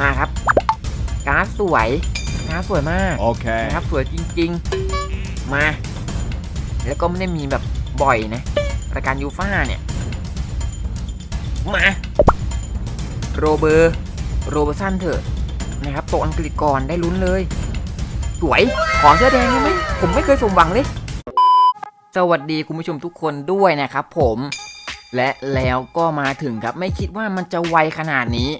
มาครับการ์ดสวยการ์ดสวยมาก Okay. นะครับสวยจริง ๆ มา แล้วก็ไม่ได้มีแบบบ่อยนะรายการยูฟ่าเนี่ยมาโรเบอร์โรเบอร์สันเถอะนะครับตกอังกฤษก่อนได้ลุ้นเลย สวยขอเสื้อแดงได้ไหมผมไม่เคยสมหวังเลยสวัสดีคุณผู้ชมทุกคนด้วยนะครับผม และแล้วก็มาถึงครับไม่คิดว่ามันจะไวขนาดนี้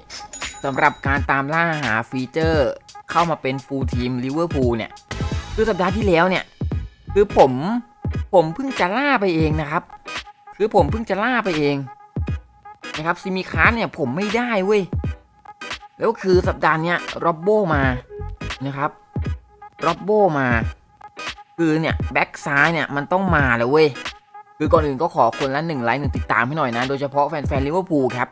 สำหรับการตามล่าหาฟีเจอร์ เข้ามาเป็นฟูลทีมลิเวอร์พูลเนี่ย คือสัปดาห์ที่แล้วเนี่ย คือผมผมเพิ่งจะล่าไปเองนะครับ คือผมเพิ่งจะล่าไปเองนะครับซิมิคาร์เนี่ยผมไม่ได้เว้ย แล้วคือสัปดาห์เนี้ยโรบโบมานะครับโรบโบมา คือเนี่ยแบ็กซ้ายเนี่ยมันต้องมาเลยเว้ย คือก่อนอื่นก็ขอคนละหนึ่งไลค์หนึ่งติดตามให้หน่อยนะ โดยเฉพาะแฟนๆลิเวอร์พูลครับ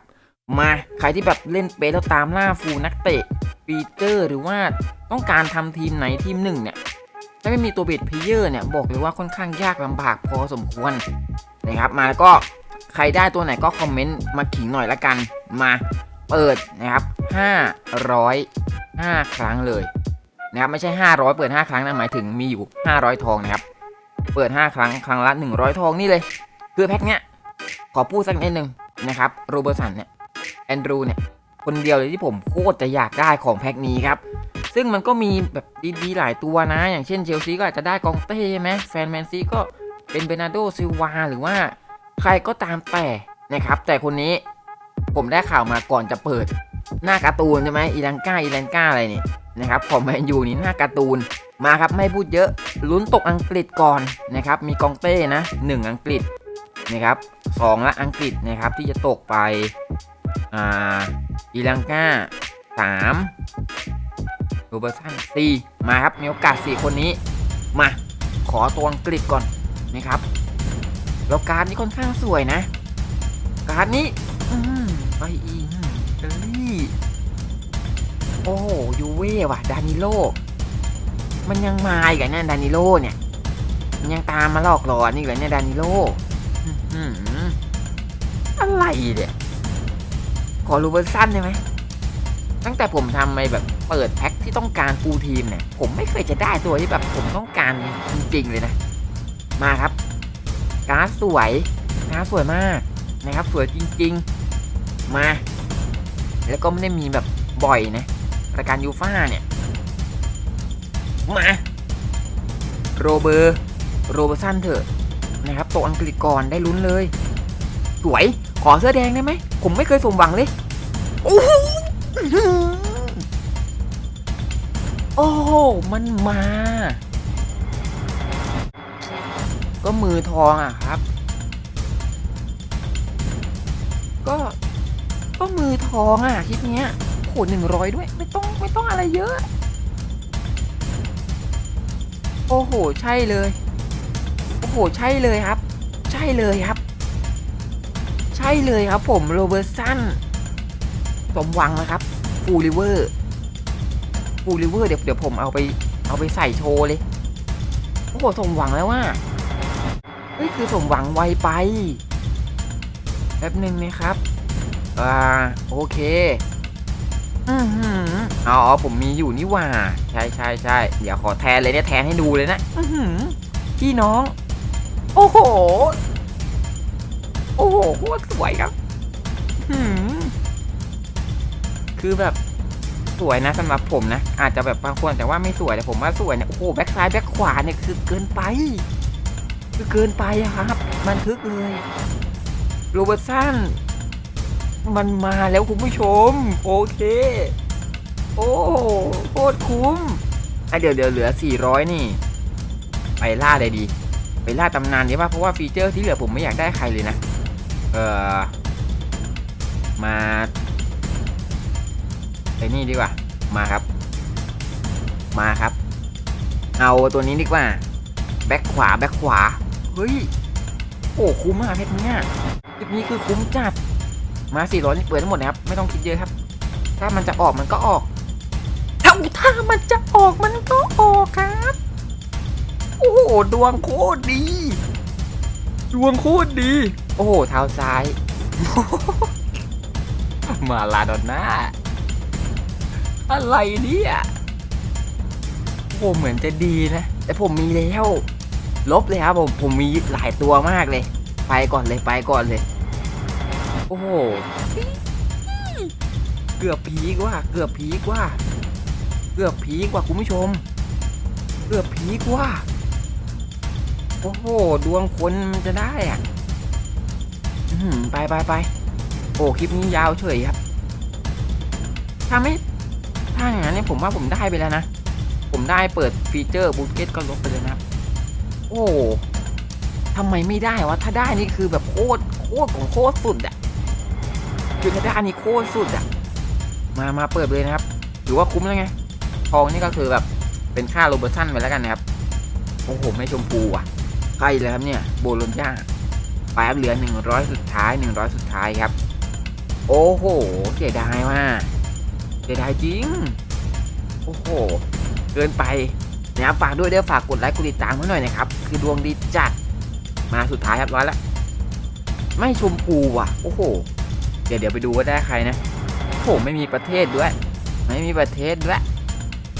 มาใครที่แบบเล่นเปแล้วตามล่าฟูลนักเตะฟีเจอร์หรือว่าต้องการทำทีมไหนทีมหนึ่งเนี่ยถ้าไม่มีตัวเบดเพเยอร์เนี่ยบอกเลยว่าค่อนข้างยากลำบากพอสมควรนะครับมาแล้วก็ใครได้ตัวไหนก็คอมเมนต์มาขิงหน่อยละกันมาเปิดนะครับ505 ครั้งเลยนะครับไม่ใช่ 500 เปิด 5 ครั้งนะหมายถึงมีอยู่ 500 ทองนะครับเปิด 5 ครั้งครั้งละ 100 ทองนี่เลย คือแพ็คเนี้ยขอพูดสักนิดนึงนะครับโรเบอร์สันเนี่ย แอนดรูเนี่ยคนเดียวเลยที่ผมโคตรจะอยากได้ของแพ็คนี้ครับ ซึ่งมันก็มีแบบดีๆหลายตัวนะ อย่างเช่นเชลซีก็อาจจะได้กองเต้ใช่ไหมแฟนแมนซีก็เป็นเบนาร์โดซิลวาหรือว่าใครก็ตามแต่นะครับ แต่คนนี้ผมได้ข่าวมาก่อนจะเปิด หน้าการ์ตูนใช่ไหมอีลังกาอีแลนกาอะไรเนี่ยนะครับของแมนยูนี่หน้าการ์ตูนมาครับไม่พูดเยอะลุ้นตกอังกฤษก่อนนะครับ มีกองเต้นะหนึ่งอังกฤษนะครับสองละอังกฤษนะครับที่จะตกไป อ่าอีลังกาสามโรเบอร์สันสี่มาครับ มีโอกาสสี่คนนี้ มา ขอตัวอังกฤษก่อนนะครับ แล้วการ์ดนี้ค่อนข้างสวยนะ การ์ดนี้ อืมไปอีกเดลี่โอ้โหยูเว่ว่ะ ดานิโล มันยังมาอีกอะเนี่ยดานิโลเนี่ย มันยังตามมาหลอกหลอนนี่เหรอเนี่ยดานิโลอื้อหืออะไรเนี่ย ขอรูเบอร์สันได้ไหมตั้งแต่ผมทำไปแบบเปิดแพ็คที่ต้องการฟูลทีมเนี่ย ผมไม่เคยจะได้ตัวที่แบบผมต้องการจริงๆเลยนะ มาครับ การ์ดสวยการ์ดสวยมากนะครับ สวยจริง ๆ มา แล้วก็ไม่ได้มีแบบบ่อยนะรายการยูฟ่าเนี่ย มา โรเบอร์โรเบอร์สันเถอะนะครับตกอังกฤษก่อนได้ลุ้นเลย สวย ขอเสื้อแดงได้ไหม ผมไม่เคยสมหวังเลย โอ้โหโอ้โหมันมา ก็มือทองอะครับ ก็ ก็มือทองอะคลิปเนี้ยโหหนึ่งร้อยด้วย ไม่ต้องไม่ต้องอะไรเยอะ โอ้โห ใช่เลย โอ้โห ใช่เลยครับ ใช่เลยครับ ใช่เลยครับผมโรเบอร์สันสมหวังนะครับฟูลิเวอร์ฟูลิเวอร์เดี๋ยวเดี๋ยวผมเอาไปเอาไปใส่โชว์เลย โอ้โหสมหวังแล้วว่าเฮ้ยคือสมหวังไวไป แป๊บหนึ่งนะครับ อ่า โอเค อือหืออ๋อผมมีอยู่นี่ว่า ใช่ใช่ใช่เดี๋ยวขอแทนเลยเนี่ยแทนให้ดูเลยนะ อือหือพี่น้อง โอ้โห โอ้โหโคตรสวยครับหืมคือแบบสวยนะสำหรับผมนะ อาจจะแบบบางคนแต่ว่าไม่สวยแต่ผมว่าสวยเนี่ยโอ้โหแบ็คซ้ายแบ็คขวาเนี่ยคือเกินไป คือเกินไปครับบันทึกเลยโรเบอร์ตสันมันมาแล้วคุณผู้ชม โอเค โอ้โหโคตรคุ้มอะเดี๋ยวเดี๋ยวเหลือ 400 นี่ ไปล่าเลยดี ไปล่าตำนานดีป่ะเพราะว่าฟีเจอร์ที่เหลือผมไม่อยากได้ใครเลยนะ เออมาไอ้นี่ดีกว่า มาครับ มาครับ เอาตัวนี้ดีกว่า แบ็คขวา แบ็คขวา เฮ้ย โอ้ คุ้มมากเพชรเนี้ยคลิปนี้คือคุ้มจัด มาสี่ร้อยนี่เปิดทั้งหมดนะครับ ไม่ต้องคิดเยอะครับ ถ้ามันจะออกมันก็ออก ถ้าถ้ามันจะออกมันก็ออกครับ โอ้โห ดวงโคตรดี ดวงโคตรดี อ้โหเท้าซ้าย มาลาดอนน่าอะไรเนี่ยโอ้เหมือนจะดีนะ แต่ผมมีแล้ว ลบเลยครับผม ผมมีหลายตัวมากเลย ไปก่อนเลยไปก่อนเลย โอ้โห เกือบพีกว่า เกือบพีกว่า เกือบพีกว่าคุณผู้ชม เกือบพีกว่า โอ้โห ดวงคนมันจะได้อะ ไปไปไปโอ้คลิปนี้ยาวเฉยครับ ถ้าไม่ถ้าอย่างนั้นเนี่ยผมว่าผมได้ไปแล้วนะ ผมได้เปิดฟีเจอร์บูทเกตก็ลบไปเลยนะครับโอ้ทำไมไม่ได้วะ ถ้าได้นี่คือแบบโคตรโคตรของโคตรสุดอะคือถ้าได้นี่โคตรสุดอะมามาเปิดเลยนะครับถือว่าคุ้มแล้วไงทองนี่ก็คือแบบเป็นค่าโรเบอร์สันไปแล้วกันนะครับโอ้โหไม่ชมพูอะใกล้แล้วครับเนี่ยโบโลญญา ไปครับเหลือหนึ่งร้อยสุดท้ายหนึ่งร้อยสุดท้ายครับ โอ้โห เสียดายมากเสียดายจริง โอ้โห เกินไปนะครับฝากด้วยเด้อฝากกดไลค์กดติดตามให้หน่อยนะครับ คือดวงดีจัด มาสุดท้ายครับร้อยละ ไม่ชมพูว่ะ โอ้โห เดี๋ยวเดี๋ยวไปดูว่าได้ใครนะ โอ้โห ไม่มีประเทศด้วย ไม่มีประเทศด้วย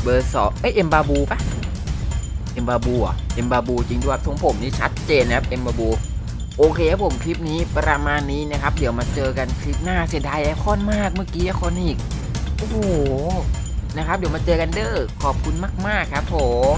เบอร์สองเอ้ยเอ็มบาบูปะเอ็มบาบูอะเอ็มบาบูจริงด้วยทรงผมนี่ชัดเจนนะครับ เอ็มบาบู โอเคครับผมคลิปนี้ประมาณนี้นะครับ เดี๋ยวมาเจอกันคลิปหน้าเสียดายไอคอนมากเมื่อกี้ไอคอนอีกโอ้โหนะครับ เดี๋ยวมาเจอกันเด้อขอบคุณมาก ๆ ครับผม